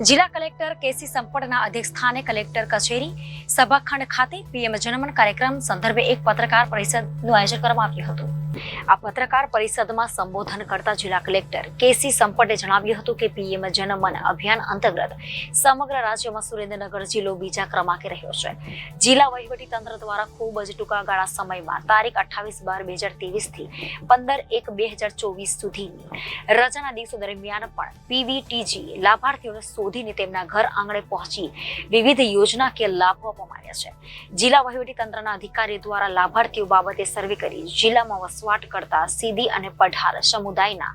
જિલ્લા કલેક્ટર કેસી સંપટના અધ્યક્ષસ્થાને કલેક્ટર કચેરી સભાખંડ ખાતે પીએમ જનમન કાર્યક્રમ સંદર્ભે એક પત્રકાર પરિષદનું આયોજન કરવામાં આવ્યું હતું. આ પત્રકાર પરિષદમાં સંબોધન કરતા જિલ્લા કલેક્ટર કેસી સંપટે જણાવ્યું હતું કે પીએમ જનમન અભિયાન અંતર્ગત સમગ્ર રાજ્યમાં સુરેન્દ્રનગર જિલ્લો બીજા ક્રમાંકે રહ્યો છે. જિલ્લા વહીવટી દ્વારા ખૂબ જ ટૂંકા ગાળા સમયમાં તારીખ અઠ્ઠાવીસ બાર બે હજાર ત્રેવીસથી પંદર એક બે હજાર ચોવીસ સુધીની રજાના દિવસો દરમિયાન પણ પીવીટીજી લાભાર્થીઓને શોધીને તેમના ઘર આંગણે પહોંચી વિવિધ યોજનાકીય લાભો આપવામાં આવ્યા છે. જિલ્લા વહીવટી તંત્રના અધિકારી દ્વારા લાભાર્થીઓ બાબતે સર્વે કરી જિલ્લામાં વસવાટ કરતા સીધી અને પઢાર સમુદાયના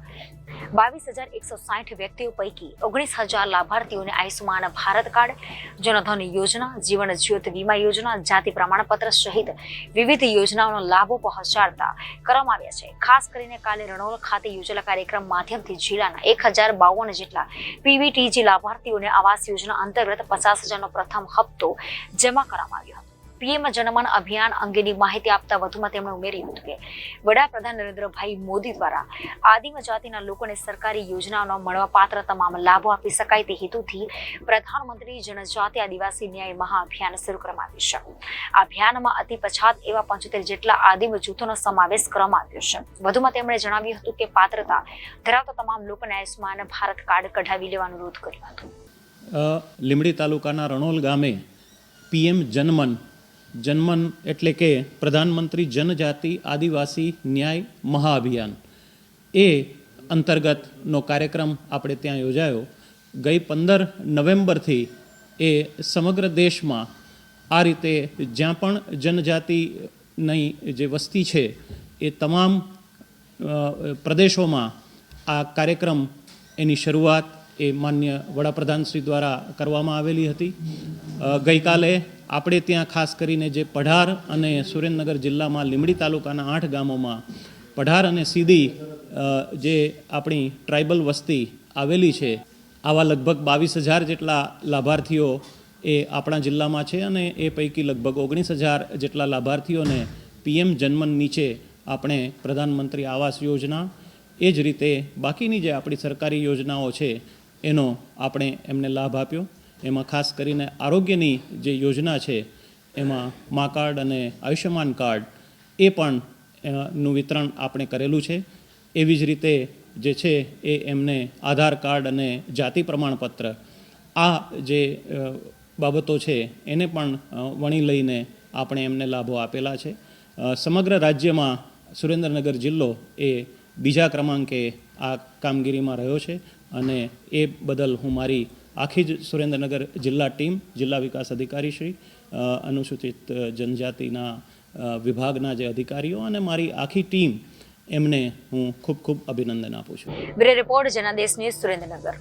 બાવીસ હજાર એકસો સાઠ વ્યક્તિઓ પૈકી ઓગણીસ હજાર લાભાર્થીઓને આયુષ્માન ભારત કાર્ડ, જનધન યોજના, જીવન જ્યોત વીમા યોજના, જાતિ પ્રમાણપત્ર સહિત વિવિધ યોજનાઓનો લાભો પહોંચાડતા કરવામાં આવ્યા છે. ખાસ કરીને કાલે રણોલ ખાતે યોજેલા કાર્યક્રમ માધ્યમથી જિલ્લાના એક હજાર બાવન જેટલા પીવીટીજી લાભાર્થીઓને આવાસ યોજના અંતર્ગત પચાસ હજારનો પ્રથમ હપ્તો જમા કરવામાં આવ્યો હતો. પીએમ જનમન અભિયાન અંગેની માહિતી આપતા વધુમાં તેમણે ઉમેર્યું હતું કે વડાપ્રધાન નરેન્દ્રભાઈ મોદી દ્વારા આદિમ જાતિના લોકોને સરકારી યોજનાઓનો મળવાપાત્ર તમામ લાભો આપી શકાય તે હેતુથી પ્રધાનમંત્રી જનજાતિ આદિવાસી ન્યાય મહાઅભિયાન શરૂ કરવામાં આવ્યું છે. આ અભિયાનમાં અતિ પછાત એવા પંચોતેર જેટલા આદિમ જૂથોનો સમાવેશ કરવામાં આવ્યો છે. વધુમાં તેમણે જણાવ્યું હતું કે પાત્રતા ધરાવતા તમામ લોકોને આયુષ્માન ભારત કાર્ડ કઢાવી લેવા અનુરોધ કર્યો હતો. લીમડી તાલુકાના રણોલ ગામે પીએમ જનમન જનમન એટલે કે પ્રધાનમંત્રી જનજાતિ આદિવાસી ન્યાય મહાઅભિયાન. એ અંતર્ગતનો કાર્યક્રમ આપણે ત્યાં યોજાયો. ગઈ પંદર નવેમ્બરથી એ સમગ્ર દેશમાં આ રીતે જ્યાં પણ જનજાતિની જે વસ્તી છે, એ તમામ પ્રદેશોમાં આ કાર્યક્રમ એની શરૂઆત એ માન્ય વડાપ્રધાન શ્રી દ્વારા કરવામાં આવેલી હતી. ગઈકાલે આપણે ત્યાં ખાસ કરીને જે પઢાર અને સુરેન્દ્રનગર જિલ્લામાં લીંબડી તાલુકાના આઠ ગામોમાં પઢાર અને સીધી જે આપણી ટ્રાઇબલ વસ્તી આવેલી છે, આવા લગભગ બાવીસ હજાર જેટલા લાભાર્થીઓ એ આપણા જિલ્લામાં છે અને એ પૈકી લગભગ ઓગણીસ હજાર જેટલા લાભાર્થીઓને પીએમ જન્મન નીચે આપણે પ્રધાનમંત્રી આવાસ યોજના, એ જ રીતે બાકીની જે આપણી સરકારી યોજનાઓ છે, એનો આપણે એમને લાભ આપ્યો. એમાં ખાસ કરીને આરોગ્યની જે યોજના છે, એમાં મા કાર્ડ અને આયુષ્યમાન કાર્ડ, એ પણ નું વિતરણ આપણે કરેલું છે. એવી જ રીતે જે છે, એ એમને આધાર કાર્ડ અને જાતિ પ્રમાણપત્ર, આ જે બાબતો છે, એને પણ વણી લઈને આપણે એમને લાભો આપેલા છે. સમગ્ર રાજ્યમાં સુરેન્દ્રનગર જિલ્લો એ બીજા ક્રમાંકે આ કામગીરીમાં રહ્યો છે અને એ બદલ હું મારી આખી જ સુરેન્દ્રનગર જિલ્લા ટીમ, જિલ્લા વિકાસ અધિકારી શ્રી અનુસૂચિત જનજાતિના વિભાગના જે અધિકારીઓ અને મારી આખી ટીમ એમને હું ખૂબ ખૂબ અભિનંદન આપું છું. Report, Janadesh news Surendranagar.